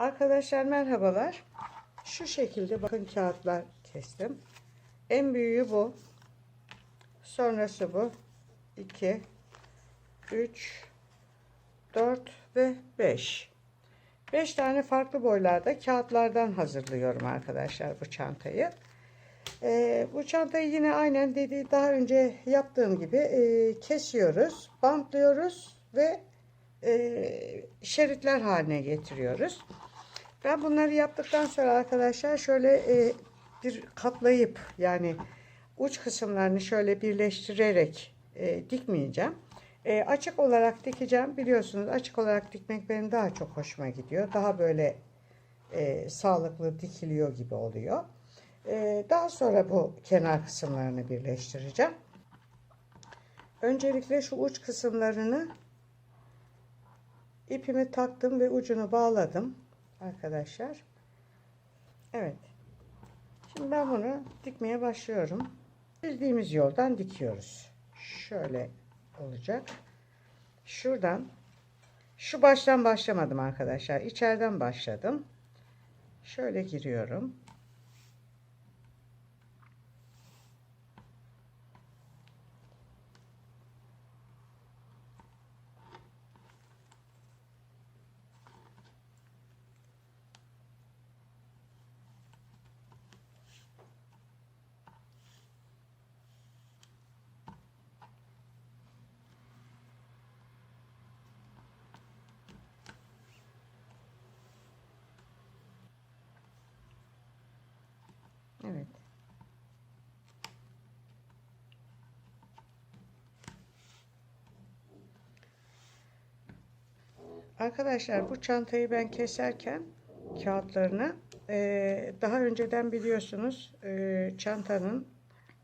Arkadaşlar merhabalar. Şu şekilde bakın kağıtlar kestim. En büyüğü bu. Sonrası bu. 2 3 4 ve 5. 5 tane farklı boylarda kağıtlardan hazırlıyorum arkadaşlar bu çantayı. Ee, bu çantayı yine aynen dediği daha önce yaptığım gibi e, kesiyoruz, bantlıyoruz ve e, şeritler haline getiriyoruz. Ben bunları yaptıktan sonra arkadaşlar şöyle e, bir katlayıp yani uç kısımlarını şöyle birleştirerek e, dikmeyeceğim. E, açık olarak dikeceğim. Biliyorsunuz açık olarak dikmek benim daha çok hoşuma gidiyor. Daha böyle e, sağlıklı dikiliyor gibi oluyor. E, daha sonra bu kenar kısımlarını birleştireceğim. Öncelikle şu uç kısımlarını ipimi taktım ve ucunu bağladım arkadaşlar. Evet. Şimdi ben bunu dikmeye başlıyorum. Bildiğimiz yoldan dikiyoruz. Şöyle olacak. Şuradan şu baştan başlamadım arkadaşlar. İçeriden başladım. Şöyle giriyorum. Evet. Arkadaşlar bu çantayı ben keserken kağıtlarını eee, daha önceden biliyorsunuz eee, çantanın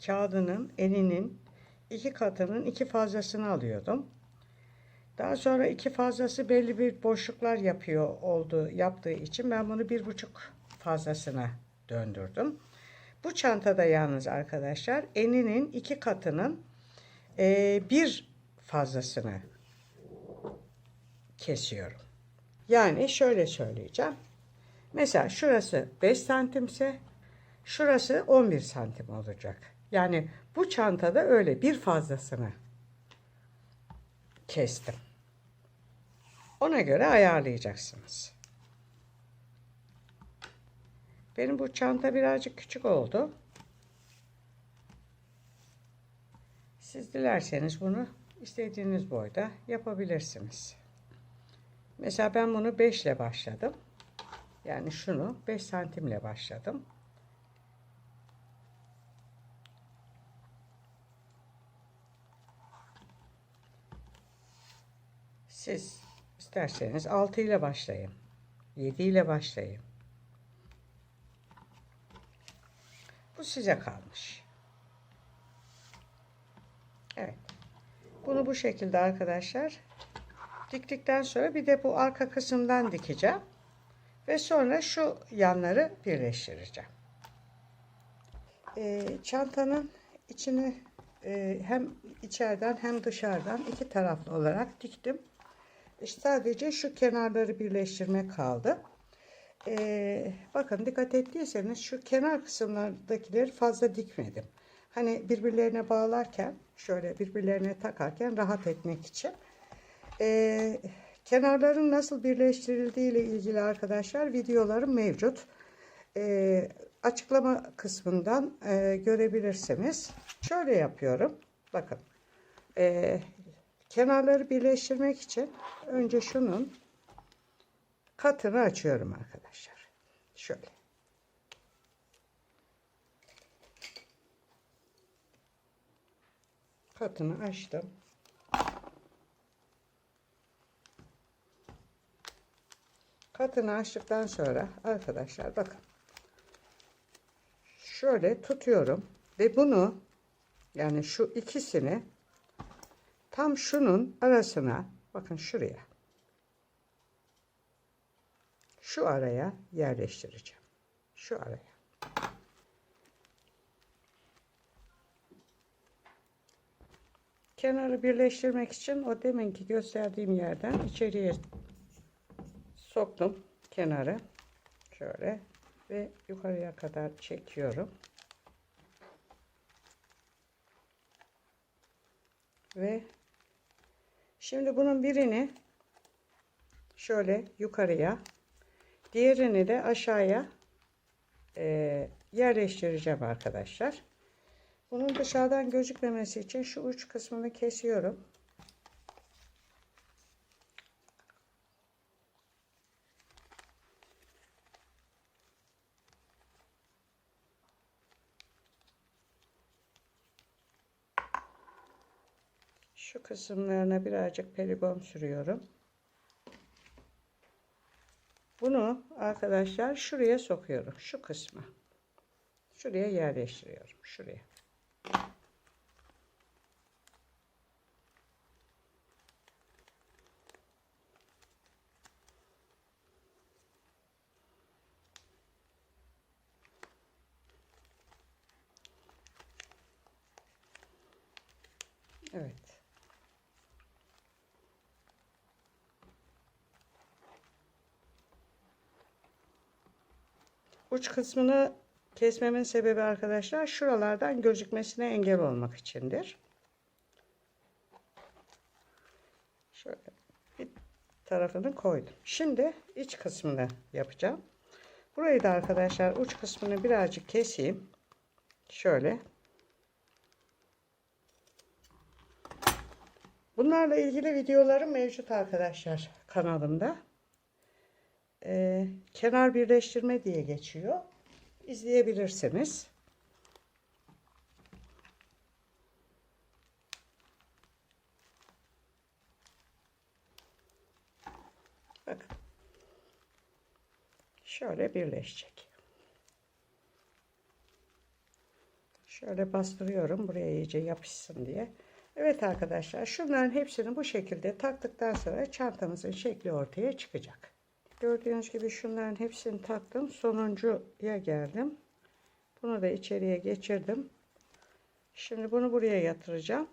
kağıdının eninin iki katının iki fazlasını alıyordum. Daha sonra iki fazlası belli bir boşluklar yapıyor oldu yaptığı için ben bunu bir buçuk fazlasına döndürdüm. Bu çantada yalnız arkadaşlar eninin iki katının eee, bir fazlasını kesiyorum. Yani şöyle söyleyeceğim. Mesela şurası 5 santimse şurası 11 santim olacak. Yani bu çantada öyle bir fazlasını kestim. Ona göre ayarlayacaksınız. Benim bu çanta birazcık küçük oldu. Siz dilerseniz bunu istediğiniz boyda yapabilirsiniz. Mesela ben bunu 5 ile başladım. Yani şunu 5 santimle başladım. Siz isterseniz 6 ile başlayın. 7 ile başlayın. Bu size kalmış. Evet. Bunu bu şekilde arkadaşlar diktikten sonra bir de bu arka kısımdan dikeceğim. Ve sonra şu yanları birleştireceğim. Ee, çantanın içini e, hem içeriden hem dışarıdan iki taraflı olarak diktim. Sadece şu kenarları birleştirmek kaldı. Ee, bakın dikkat ettiyseniz şu kenar kısımlardakileri fazla dikmedim. Hani birbirlerine bağlarken şöyle birbirlerine takarken rahat etmek için. Ee, kenarların nasıl birleştirildiği ile ilgili arkadaşlar videolarım mevcut. Ee, açıklama kısmından e, görebilirsiniz. Şöyle yapıyorum. Bakın. Ee, kenarları birleştirmek için önce şunun katını açıyorum arkadaşlar. Şöyle. Katını açtım. Katını açtıktan sonra arkadaşlar bakın. Şöyle tutuyorum ve bunu yani şu ikisini tam şunun arasına bakın şuraya şu araya yerleştireceğim. Şu araya. Kenarı birleştirmek için o deminki gösterdiğim yerden içeriye soktum kenarı şöyle ve yukarıya kadar çekiyorum. Ve şimdi bunun birini şöyle yukarıya, diğerini de aşağıya e, yerleştireceğim arkadaşlar. Bunun dışarıdan gözükmemesi için şu uç kısmını kesiyorum. Şu kısımlarına birazcık peligon sürüyorum. Bunu arkadaşlar şuraya sokuyorum. Şu kısmı. Şuraya yerleştiriyorum. Şuraya. Evet. Uç kısmını kesmemin sebebi arkadaşlar şuralardan gözükmesine engel olmak içindir. Şöyle bir tarafını koydum. Şimdi iç kısmını yapacağım. Burayı da arkadaşlar uç kısmını birazcık keseyim. Şöyle. Bunlarla ilgili videolarım mevcut arkadaşlar kanalımda. Ee, kenar birleştirme diye geçiyor. İzleyebilirsiniz. Şöyle birleşecek. Şöyle bastırıyorum buraya iyice yapışsın diye. Evet arkadaşlar şunların hepsini bu şekilde taktıktan sonra çantamızın şekli ortaya çıkacak. Gördüğünüz gibi şunların hepsini taktım. Sonuncuya geldim. Bunu da içeriye geçirdim. Şimdi bunu buraya yatıracağım.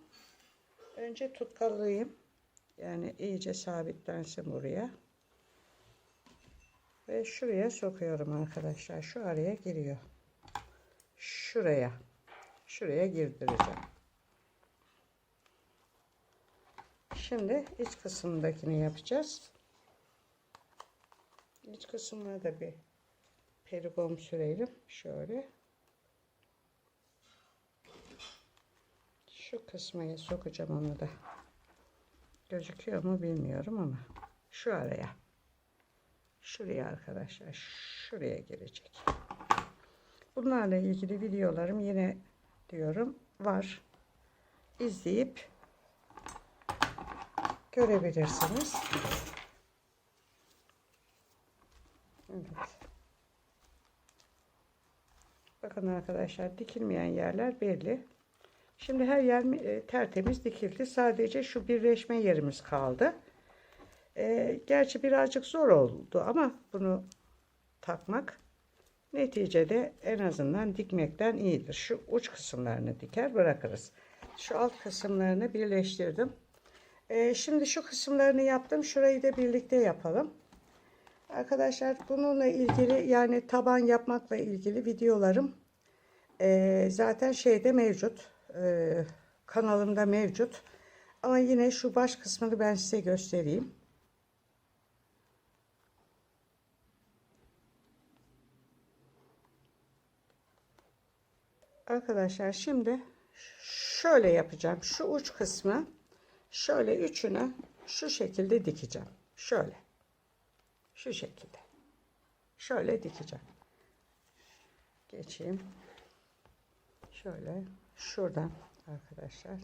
Önce tutkalıyım. Yani iyice sabitlensin buraya. Ve şuraya sokuyorum arkadaşlar. Şu araya giriyor. Şuraya. Şuraya girdireceğim. Şimdi iç kısmındakini yapacağız. İç kısmına da bir perigom sürelim. Şöyle. Şu kısmaya sokacağım onu da. Gözüküyor mu bilmiyorum ama şu araya. Şuraya arkadaşlar. Şuraya girecek. Bunlarla ilgili videolarım yine diyorum var. İzleyip görebilirsiniz. Evet. Bakın arkadaşlar dikilmeyen yerler belli. Şimdi her yer e, tertemiz dikildi. Sadece şu birleşme yerimiz kaldı. E, gerçi birazcık zor oldu ama bunu takmak neticede en azından dikmekten iyidir. Şu uç kısımlarını diker bırakırız. Şu alt kısımlarını birleştirdim. E, şimdi şu kısımlarını yaptım. Şurayı da birlikte yapalım. Arkadaşlar bununla ilgili yani taban yapmakla ilgili videolarım e, zaten şeyde mevcut. E, kanalımda mevcut. Ama yine şu baş kısmını ben size göstereyim. Arkadaşlar şimdi şöyle yapacağım. Şu uç kısmı şöyle üçünü şu şekilde dikeceğim. Şöyle. Şu şekilde. Şöyle dikeceğim. Geçeyim. Şöyle şuradan arkadaşlar.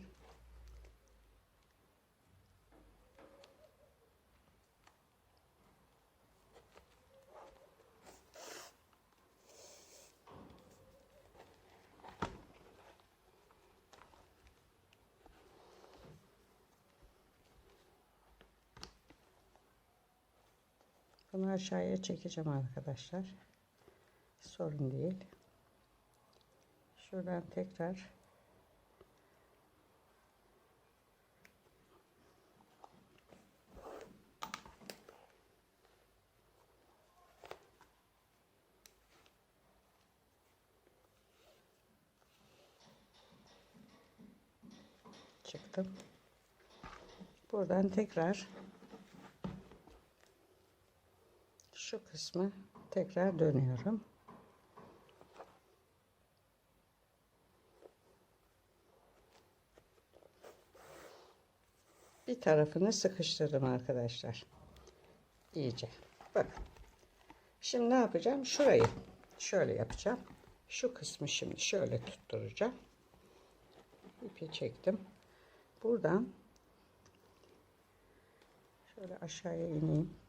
Bunu aşağıya çekeceğim arkadaşlar. Sorun değil. Şuradan tekrar çıktım. Buradan tekrar şu kısmı tekrar dönüyorum. Bir tarafını sıkıştırdım arkadaşlar. İyice. Bakın. Şimdi ne yapacağım? Şurayı şöyle yapacağım. Şu kısmı şimdi şöyle tutturacağım. İpi çektim. Buradan şöyle aşağıya ineyim.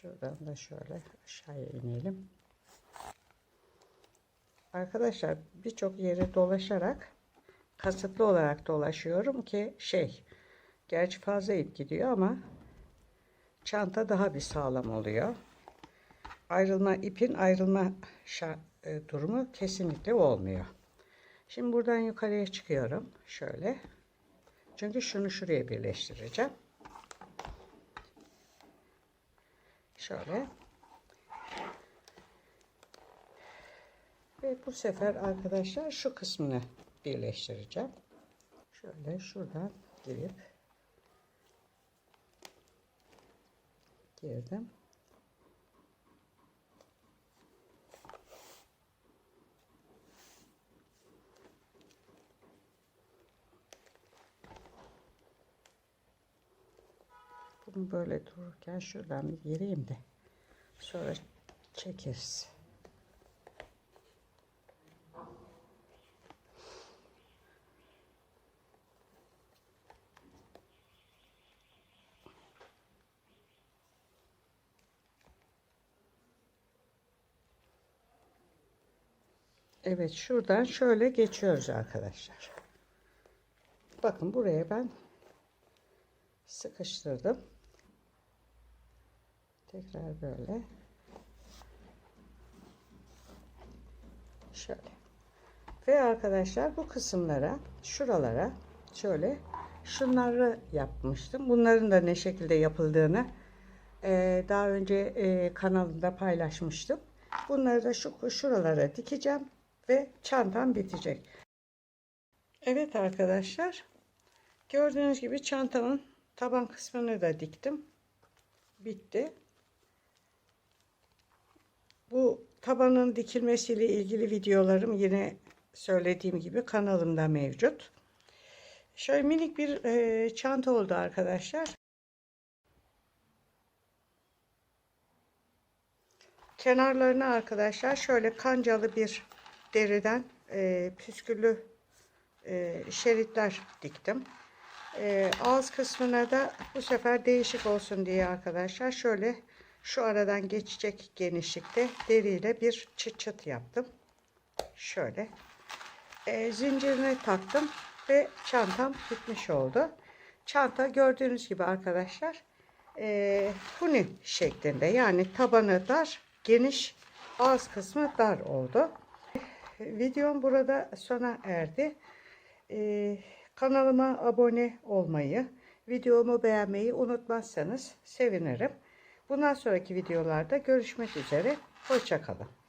Şuradan da şöyle aşağıya inelim. Arkadaşlar birçok yere dolaşarak kasıtlı olarak dolaşıyorum ki şey gerçi fazla ip gidiyor ama çanta daha bir sağlam oluyor. Ayrılma ipin ayrılma e, durumu kesinlikle olmuyor. Şimdi buradan yukarıya çıkıyorum. Şöyle. Çünkü şunu şuraya birleştireceğim. Şöyle. Ve bu sefer arkadaşlar şu kısmını birleştireceğim. Şöyle şuradan girip girdim. Bunu böyle dururken şuradan bir gireyim de sonra çekeriz. Evet şuradan şöyle geçiyoruz arkadaşlar. Bakın buraya ben sıkıştırdım. Tekrar böyle. Şöyle. Ve arkadaşlar bu kısımlara, şuralara şöyle şunları yapmıştım. Bunların da ne şekilde yapıldığını eee, daha önce eee, kanalımda paylaşmıştım. Bunları da şu şuralara dikeceğim ve çantam bitecek. Evet arkadaşlar. Gördüğünüz gibi çantamın taban kısmını da diktim. Bitti. Bu tabanın dikilmesiyle ilgili videolarım yine söylediğim gibi kanalımda mevcut. Şöyle minik bir e, çanta oldu arkadaşlar. Kenarlarına arkadaşlar şöyle kancalı bir deriden e, püsküllü e, şeritler diktim. E, ağız kısmına da bu sefer değişik olsun diye arkadaşlar şöyle şu aradan geçecek genişlikte deriyle bir çıt çıt yaptım. Şöyle. E, zincirine taktım ve çantam bitmiş oldu. Çanta gördüğünüz gibi arkadaşlar e, huni şeklinde yani tabanı dar geniş ağız kısmı dar oldu. Videom burada sona erdi. Ee, kanalıma abone olmayı, videomu beğenmeyi unutmazsanız sevinirim. Bundan sonraki videolarda görüşmek üzere. Hoşçakalın.